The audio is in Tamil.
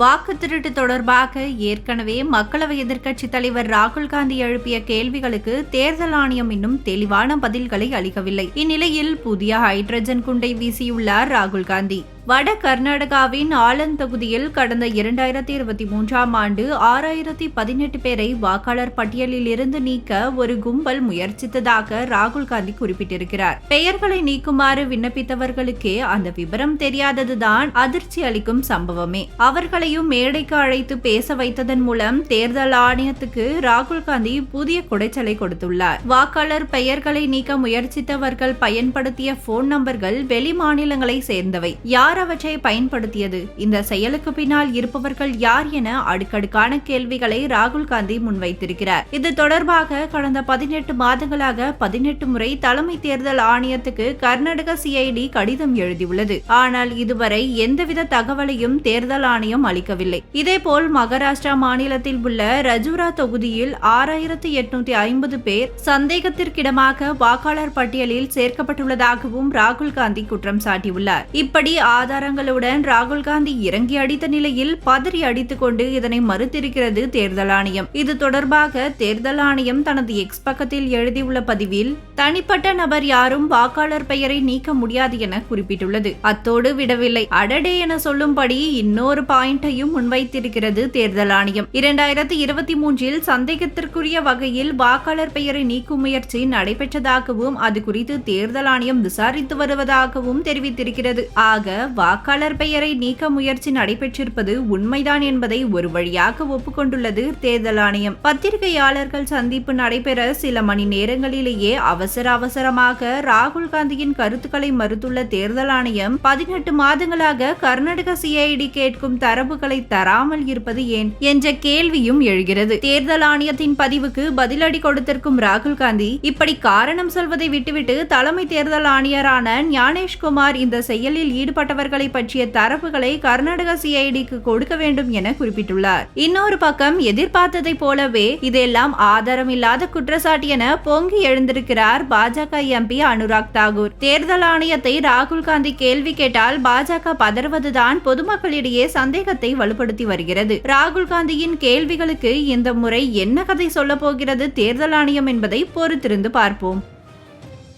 வாக்கு திருட்டு தொடர்பாக ஏற்கனவே மக்களவை எதிர்க்கட்சித் தலைவர் ராகுல் காந்தி எழுப்பிய கேள்விகளுக்கு தேர்தல் ஆணையம் இன்னும் தெளிவான பதில்களை அளிக்கவில்லை. இந்நிலையில் புதிய ஹைட்ரஜன் குண்டை வீசியுள்ளார் ராகுல் காந்தி. வட கர்நாடகாவின் ஆலந்த் தொகுதியில் கடந்த இரண்டாயிரத்தி இருபத்தி மூன்றாம் ஆண்டு ஆறாயிரத்தி பதினெட்டு பேரை வாக்காளர் பட்டியலில் இருந்து நீக்க ஒரு கும்பல் முயற்சித்ததாக ராகுல் காந்தி குறிப்பிட்டிருக்கிறார். பெயர்களை நீக்குமாறு விண்ணப்பித்தவர்களுக்கே அந்த விவரம் தெரியாததுதான் அதிர்ச்சி அளிக்கும் சம்பவமே. அவர்களையும் மேடைக்கு அழைத்து பேச வைத்ததன் மூலம் தேர்தல் ஆணையத்துக்கு ராகுல் காந்தி புதிய குடைச்சலை கொடுத்துள்ளார். வாக்காளர் பெயர்களை நீக்க முயற்சித்தவர்கள் பயன்படுத்திய போன் நம்பர்கள் வெளி மாநிலங்களை சேர்ந்தவை. யார் அவற்றை பயன்படுத்தியது? இந்த செயலுக்கு பின்னால் இருப்பவர்கள் யார் என அடுக்கடுக்கான கேள்விகளை ராகுல் காந்தி முன்வைத்திருக்கிறார். இது தொடர்பாக கடந்த பதினெட்டு மாதங்களாக பதினெட்டு முறை தலைமை தேர்தல் ஆணையத்துக்கு கர்நாடக சிஐடி கடிதம் எழுதியுள்ளது. ஆனால் இதுவரை எந்தவித தகவலையும் தேர்தல் ஆணையம் அளிக்கவில்லை. இதேபோல் மகாராஷ்டிரா மாநிலத்தில் உள்ள ரஜூரா தொகுதியில் ஆறாயிரத்து எட்நூத்தி ஐம்பது பேர் சந்தேகத்திற்கிடமாக வாக்காளர் பட்டியலில் சேர்க்கப்பட்டுள்ளதாகவும் ராகுல் காந்தி குற்றம் சாட்டியுள்ளார். இப்படி ஆதாரங்களுடன் ராகுல் காந்தி இறங்கி அடித்த நிலையில் பதறி அடித்துக்கொண்டு இதனை மறுத்திருக்கிறது தேர்தல் ஆணையம். இது தொடர்பாக தேர்தல் ஆணையம் தனது எக்ஸ் பக்கத்தில் எழுதியுள்ள பதிவில் தனிப்பட்ட நபர் யாரும் வாக்காளர் பெயரை நீக்க முடியாது என குறிப்பிட்டுள்ளது. அத்தோடு விடவில்லை. அடடே என சொல்லும்படி இன்னொரு பாயிண்டையும் முன்வைத்திருக்கிறது தேர்தல் ஆணையம். இரண்டாயிரத்தி இருபத்தி மூன்றில் சந்தேகத்திற்குரிய வகையில் வாக்காளர் பெயரை நீக்கும் முயற்சி நடைபெற்றதாகவும் அது குறித்து தேர்தல் ஆணையம் விசாரித்து வருவதாகவும் தெரிவித்திருக்கிறது. ஆக வாக்காளர் பெயரை நீக்க முயற்சி நடைபெற்றிருப்பது உண்மைதான் என்பதை ஒரு வழியாக ஒப்புக்கொண்டுள்ளது தேர்தல் ஆணையம். பத்திரிகையாளர்கள் சந்திப்பு நடைபெற சில மணி நேரங்களிலேயே அவசர அவசரமாக ராகுல் காந்தியின் கருத்துக்களை மறுத்துள்ள தேர்தல் ஆணையம் பதினெட்டு மாதங்களாக கர்நாடக சிஐடி கேட்கும் தரவுகளை தராமல் இருப்பது ஏன் என்ற கேள்வியும் எழுகிறது. தேர்தல் ஆணையத்தின் பதிவுக்கு பதிலடி கொடுத்திருக்கும் ராகுல் காந்தி இப்படி காரணம் சொல்வதை விட்டுவிட்டு தலைமை தேர்தல் ஆணையரான ஞானேஷ்குமார் இந்த செயலில் ஈடுபட்டவர்களை பற்றிய தரப்புகளை கர்நாடக சிஐடிக்கு கொடுக்க வேண்டும் என குறிப்பிட்டுள்ளார். இன்னொரு பக்கம் எதிர்பார்த்ததை போலவே இதெல்லாம் ஆதாரம் இல்லாத குற்றச்சாட்டு என பொங்கி எழுந்திருக்கிறார் பாஜக எம்பி அனுராக் தாகூர். தேர்தல் ஆணையத்தை ராகுல் காந்தி கேள்வி கேட்டால் பாஜக பதறுவதுதான் பொதுமக்களிடையே சந்தேகத்தை வலுப்படுத்தி வருகிறது. ராகுல் காந்தியின் கேள்விகளுக்கு இந்த முறை என்ன கதை சொல்ல போகிறது? தேர்தல் ஆணையம் என்பதை பொறுத்திருந்து பார்ப்போம்.